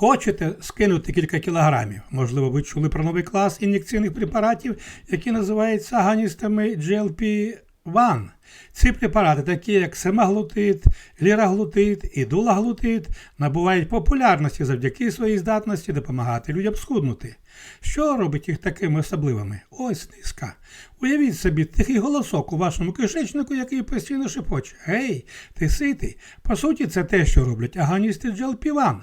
Хочете скинути кілька кілограмів? Можливо, ви чули про новий клас ін'єкційних препаратів, які називаються аганістами GLP-1. Ці препарати, такі як семаглутид, ліраглутид і дулаглутид, набувають популярності завдяки своїй здатності допомагати людям схуднути. Що робить їх такими особливими? Ось низка. Уявіть собі тихий голосок у вашому кишечнику, який постійно шепоче. Гей, ти ситий. По суті, це те, що роблять аганісти GLP-1.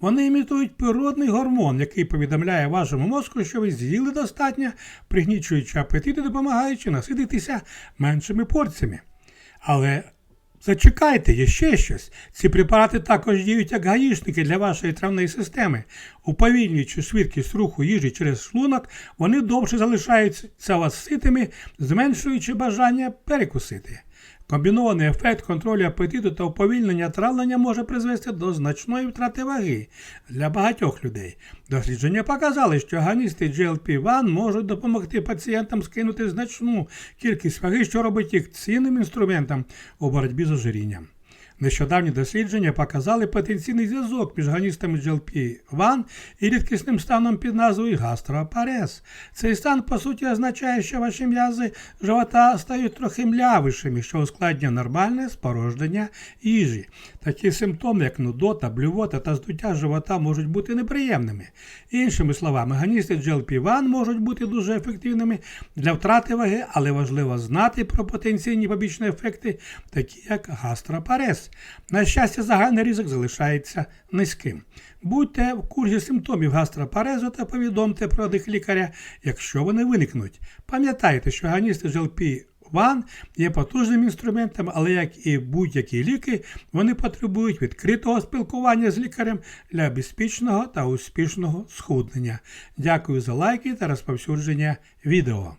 Вони імітують природний гормон, який повідомляє вашому мозку, що ви з'їли достатньо, пригнічуючи апетит і допомагаючи насититися меншими порціями. Але Зачекайте, є ще щось. Ці препарати також діють як гаїшники для вашої травної системи. Уповільнюючи швидкість руху їжі через шлунок, вони довше залишаються вас ситими, зменшуючи бажання перекусити. Комбінований ефект контролю апетиту та уповільнення травлення може призвести до значної втрати ваги для багатьох людей. Дослідження показали, що агоністи GLP-1 можуть допомогти пацієнтам скинути значну кількість ваги, що робить їх цінним інструментом у боротьбі з ожирінням. Нещодавні дослідження показали потенційний зв'язок між ганістами GLP-1 і рідкісним станом під назвою гастроапарез. Цей стан, по суті, означає, що ваші м'язи живота стають трохи млявішими, що ускладнює нормальне спорожнення їжі. Такі симптоми, як нудота, блювота та здуття живота, можуть бути неприємними. Іншими словами, ганісти GLP-1 можуть бути дуже ефективними для втрати ваги, але важливо знати про потенційні побічні ефекти, такі як гастроапарез. На щастя, загальний ризик залишається низьким. Будьте в курсі симптомів гастропарезу та повідомте про них лікаря, якщо вони виникнуть. Пам'ятайте, що ганісти GLP-1 є потужним інструментом, але як і будь-які ліки, вони потребують відкритого спілкування з лікарем для безпечного та успішного схуднення. Дякую за лайки та розповсюдження відео.